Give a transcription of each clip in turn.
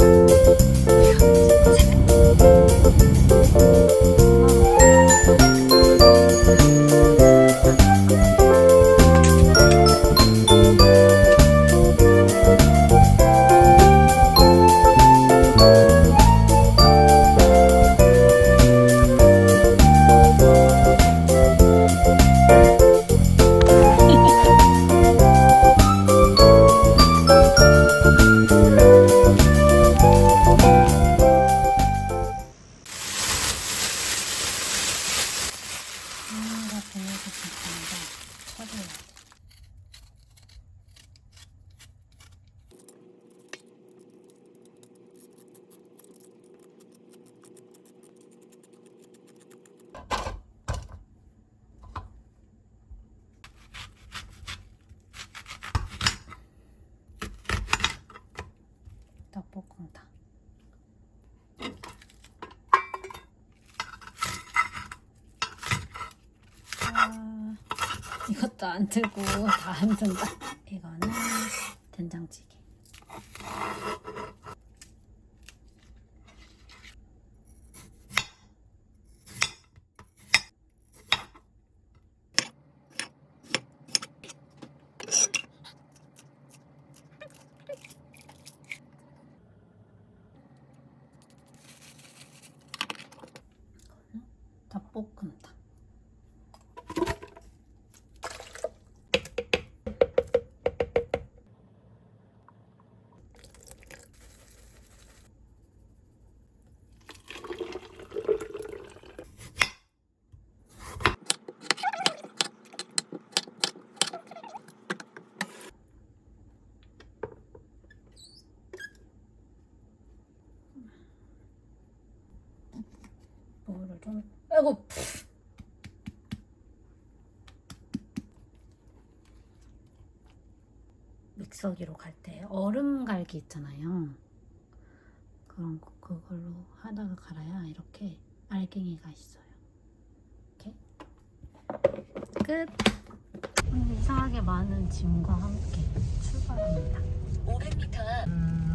하 것도 안 들고 다 안 든다. 이거는 된장찌개. 닭볶음탕. 뭐를 좀 아이고 믹서기로 갈 때 얼음 갈기 있잖아요. 그런 거 그걸로 하다가 갈아야 이렇게 알갱이가 있어요. 이렇게 끝. 이상하게 많은 짐과 함께 출발합니다. 500m 자꾸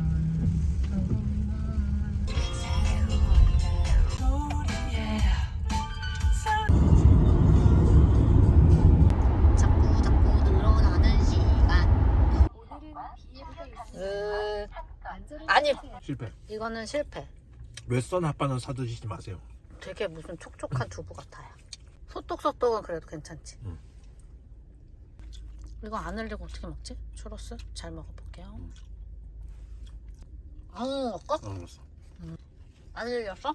실패. 이거는 실패. 웨스턴 핫바는 사 드시지 마세요. 되게 무슨 촉촉한 두부 같아요. 소떡소떡은 그래도 괜찮지. 응. 이거 안 흘리고 어떻게 먹지? 추러스? 잘 먹어볼게요. 안 먹을까? 어, 알았어. 안 흘렸어?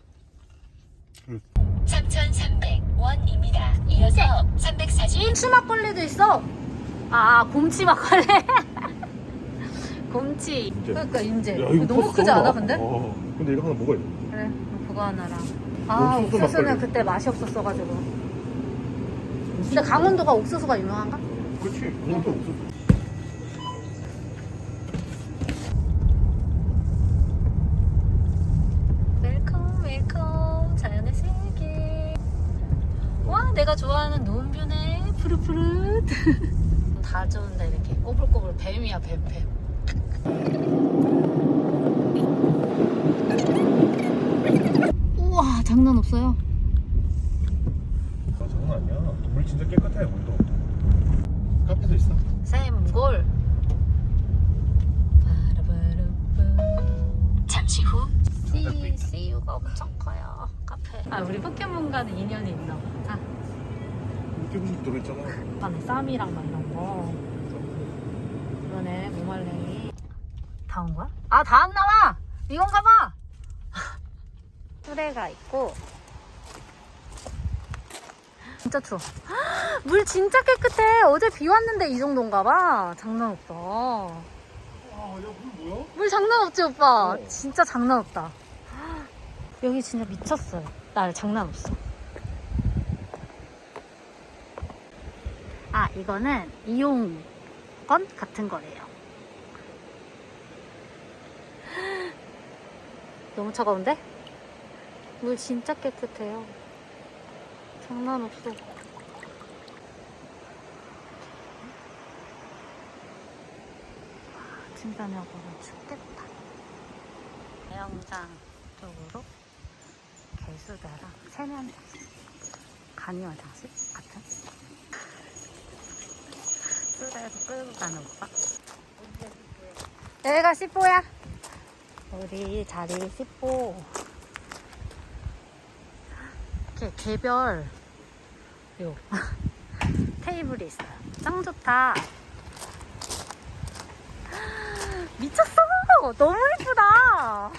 3,300원입니다. 이어서 340 곰치 막걸리도 있어. 아 곰치 막걸리. 곰치. 인제. 그러니까 인제. 야, 이거 너무 크지 않아. 근데? 어, 근데 이거 하나 먹어야 돼. 그래 그럼 그거 하나랑. 아 옥수수 옥수수는 막걸리. 그때 맛이 없었어가지고. 근데 강원도가 옥수수가 유명한가? 그렇지. 그것도 없어. 웰컴 웰컴 자연의 세계 와 내가 좋아하는 논뷰네 푸릇푸릇 다 좋은데 이렇게 꼬불꼬불 뱀이야 뱀뱀 우와 장난 없어요 아, 장난 아니야. 물 진짜 깨끗해, 물도. 카페도 있어. 샘골. 잠시 후 씨, CU가 엄청 커요 카페 아 우리 포켓몬과는 인연이 있나 봐 아, 이렇게 무슨 들어있잖아. 안에 쌈이랑 막 이런 거 그러네 무말랭이 다 온 거야? 아 다 안 나와! 이건가 봐! 수레가 있고. 진짜 추워. 물 진짜 깨끗해. 어제 비 왔는데 이 정도인가 봐. 장난 없다. 아, 야, 물 뭐야? 물 장난 없지 오빠? 어. 진짜 장난 없다. 여기 진짜 미쳤어요. 날 장난 없어. 아 이거는 이용권 같은 거래요 너무 차가운데? 물 진짜 깨끗해요. 장난 없어. 아침 저녁으로 춥겠다. 해영장 쪽으로 개수대랑 세면 간이 화장실 같은? 수대에서 끌고 가는 오빠 여기가 10호야 우리 자리 10호 이렇게 개별 요 테이블이 있어요. 짱 좋다. 미쳤어. 너무 예쁘다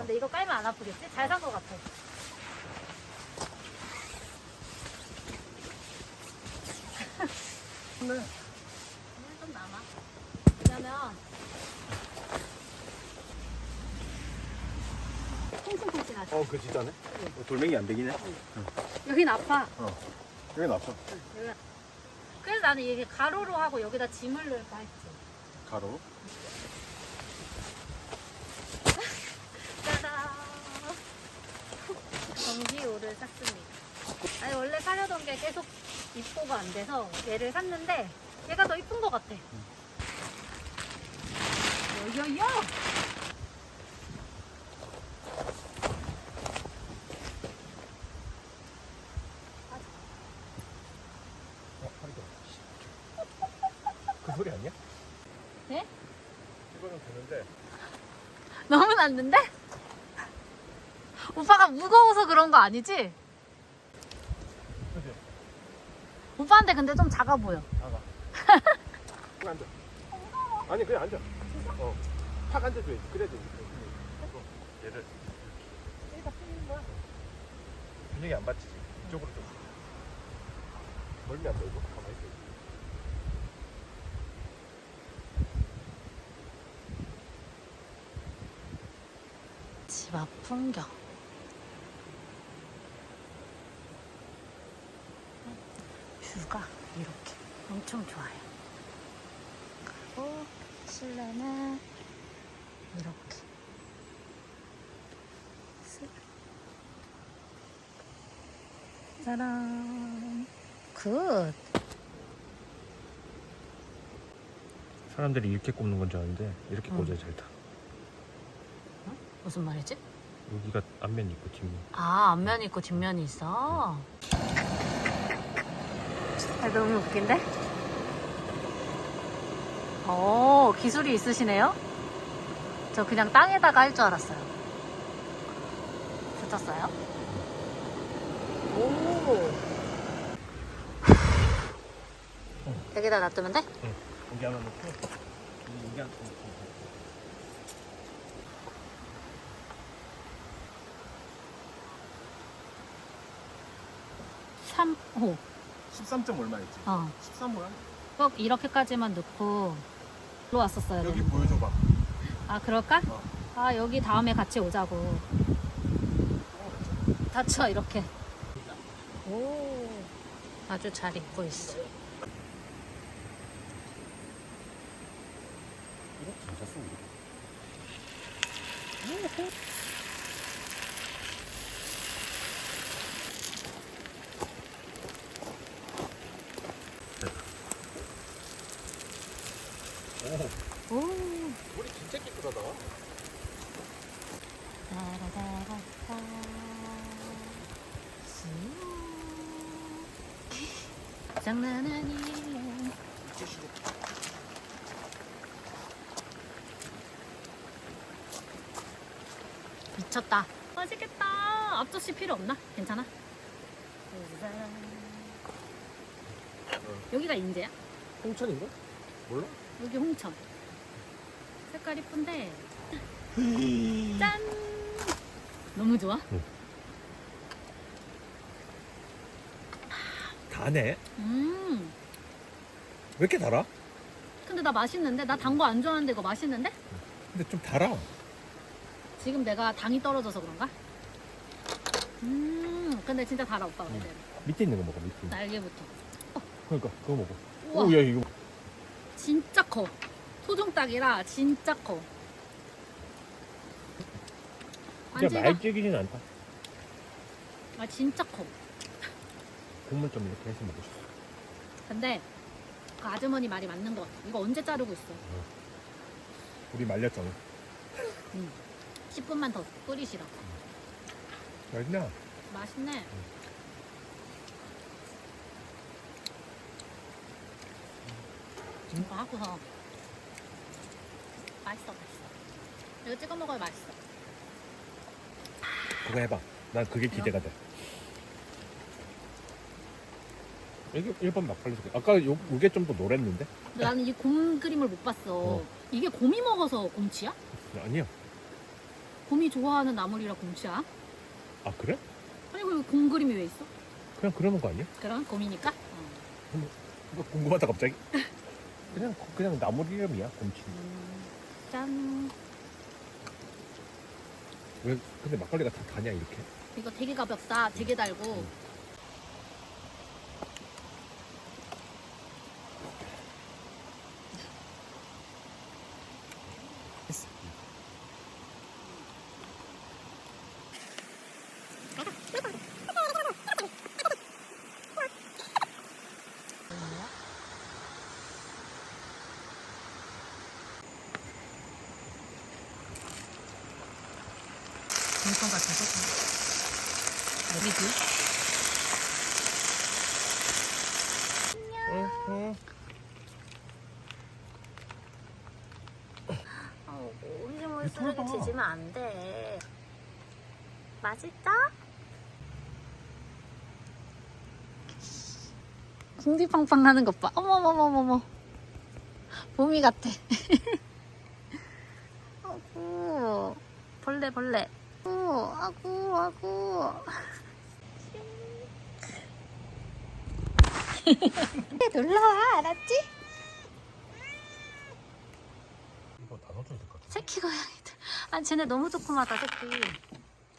근데 이거 깔면 안 아프겠지? 잘 산 것 같아 네. 오늘 좀 남아 왜냐면 퐁퐁퐁퐁하지 어, 그 진짜네. 어, 돌멩이 안 되긴 해. 여긴 아파 여기 나빠. 여기 그래서 나는 이게 가로로 하고 여기다 짐을 넣을까 했지 가로. 짜잔 전기요를 샀습니다 아니 원래 사려던 게 계속 입고가 안 돼서 얘를 샀는데 얘가 더 이쁜 것 같아 여여여 어, 허리도. 그 소리 아니야? 네? 이거는 되는데. 너무 났는데? 무거워서 그런 거 아니지? 그지? 오빠한테 근데 좀 작아 보여 나가. 그냥 앉아. 아니, 그냥 앉아. 어. 탁 앉아줘야지. 그래야지. 어, 얘를. 여기다 풀는 거야 균형이 안 받치지. 이쪽으로 좀. 멀미 안 들고 가만히 있어. 집 앞 풍경. 뷰가 이렇게 엄청 좋아요. 그리고 실내는 이렇게. 쓱. 짜란. 굿. 사람들이 이렇게 꼽는 건 줄 아는데 이렇게 응. 꽂아야 잘 타. 무슨 말이지? 여기가 앞면 있고 뒷면. 아, 앞면이 있고 뒷면이 있어. 아, 너무 웃긴데? 오, 기술이 있으시네요? 저 그냥 땅에다가 할 줄 알았어요. 붙였어요? 오. 여기다 놔두면 돼? 여기 하나 놓고 여기 하나 놓고. 3호. 13점 얼마였지? 어. 13호야? 꼭 이렇게까지만 넣고 로 왔었어요. 여기 보여줘봐. 아 그럴까? 어. 아 여기 다음에 같이 오자고 다쳐 이렇게 오 아주 잘 입고 있어 이거 괜찮습니다 오, 오 물이 진짜 깨끗하다. 따라다라따. 수. 장난 아니에요 미쳤다 맛있겠다 앞접시 필요 없나? 괜찮아? 여기가 인제야? 홍천인가? 몰라? 여기 홍천. 색깔 이쁜데. 짠! 너무 좋아? 다 다네. 음. 왜 이렇게 달아? 근데 나 맛있는데? 나 단 거 안 좋아하는데 이거 맛있는데? 근데 좀 달아. 지금 내가 당이 떨어져서 그런가? 음. 근데 진짜 달아 오빠 그대로. 밑에 있는 거 먹어, 밑에. 날개부터. 그러니까 그거 먹어. 우와. 오, 야 이거. 진짜 커. 소중닭이라 진짜 커. 진짜 말찌기진 않다. 아 진짜 커. 국물 좀 이렇게 해서 먹고 싶어. 근데 그 아주머니 말이 맞는 것 같아. 이거 언제 자르고 있어? 우리 말렸잖아. 10분만 더 끓이시라고. 맛있냐? 맛있네. 이거 하고서 맛있어 맛있어. 이거 찍어 먹어야 맛있어. 그거 해봐. 난 그게 기대가 돼. 이게 1번 막걸리 소개. 아까 요, 요게 좀 더 노랬는데? 근데 나는 이 곰 그림을 못 봤어. 어. 이게 곰이 먹어서 곰치야? 아니야. 곰이 좋아하는 나물이라 곰치야? 아, 그래? 아니 그곰 그림이 왜 있어? 그냥 그러는 거 아니야? 그럼 곰이니까? 어. 이거 궁금하다, 갑자기. 그냥, 그냥 나물 이름이야, 곰치. 음, 짠. 왜, 근데 막걸리가 다 다냐, 이렇게? 이거 되게 가볍다. 되게 달고. 물건 같은 거. 어디지? 응, 응. 어, 음식물 지지면 안 돼. 맛있다? 궁디팡팡 하는 것 봐. 어머머머머머. 봄이 같아. 아구. 벌레, 벌레. 아구, 아구, 아구. 놀러와, 알았지? 새끼 고양이들. 아, 쟤네 너무 조그마다, 새끼.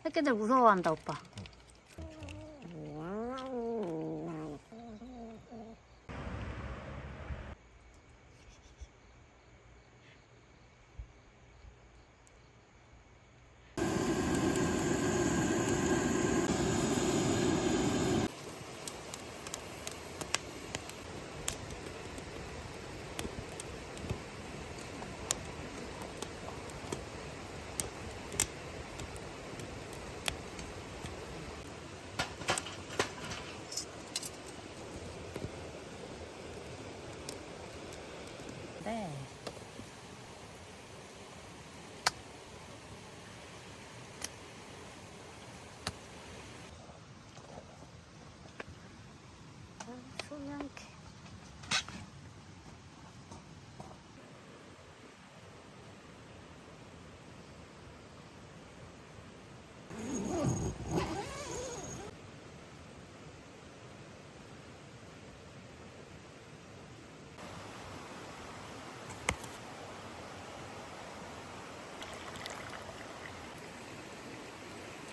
새끼들 무서워한다, 오빠. 네. 소량캐.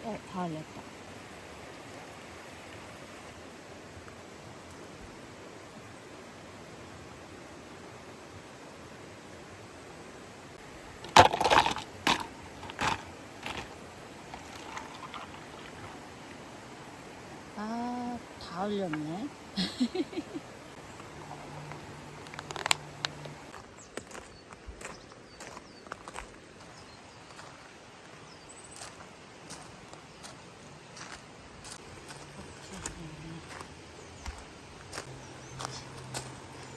어, 다 알렸다. 아, 다 알렸네.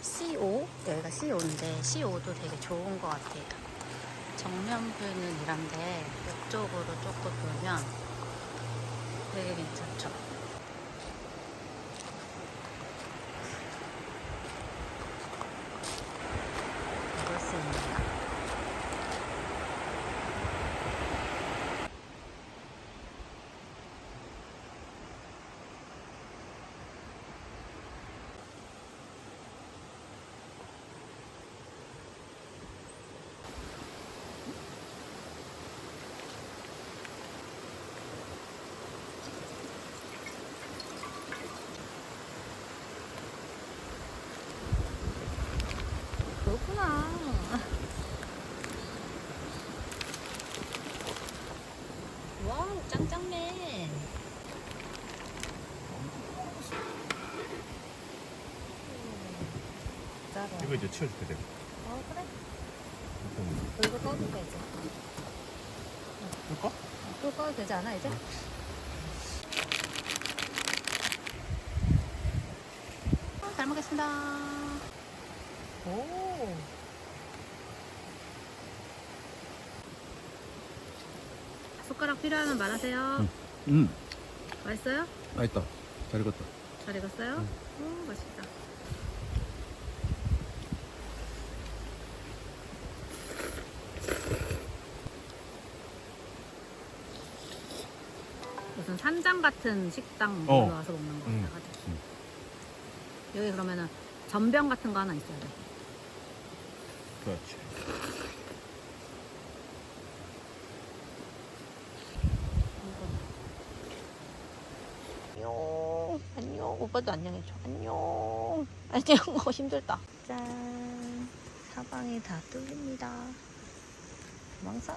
CO 여기가 CO인데 CO도 되게 좋은 것 같아요. 정면부는 이런데 이쪽으로 조금 돌면 되게 괜찮죠. 이럴 수 있네요. 그렇구나. 와우, 짱짱맨. 짜라. 이거 이제 치워줄게 내가. 어, 그래. 좀 그리고 꺼도 되지. 볼까? 또 꺼도 되지 않아, 이제? 어, 잘 먹겠습니다. 오. 숟가락 필요하면 말하세요. 음, 맛있어요? 맛있다. 잘 익었다. 잘 익었어요? 오, 맛있다. 무슨 산장 같은 식당 어. 어. 와서 먹는 거 음, 같아. 그치? 음. 여기 그러면은 전병 같은 거 하나 있어야 돼. 그렇지. 안녕. 안녕. 오빠도 안녕해줘. 안녕. 안녕. 어, 힘들다. 짠. 사방이 다 뚫립니다. 도망사.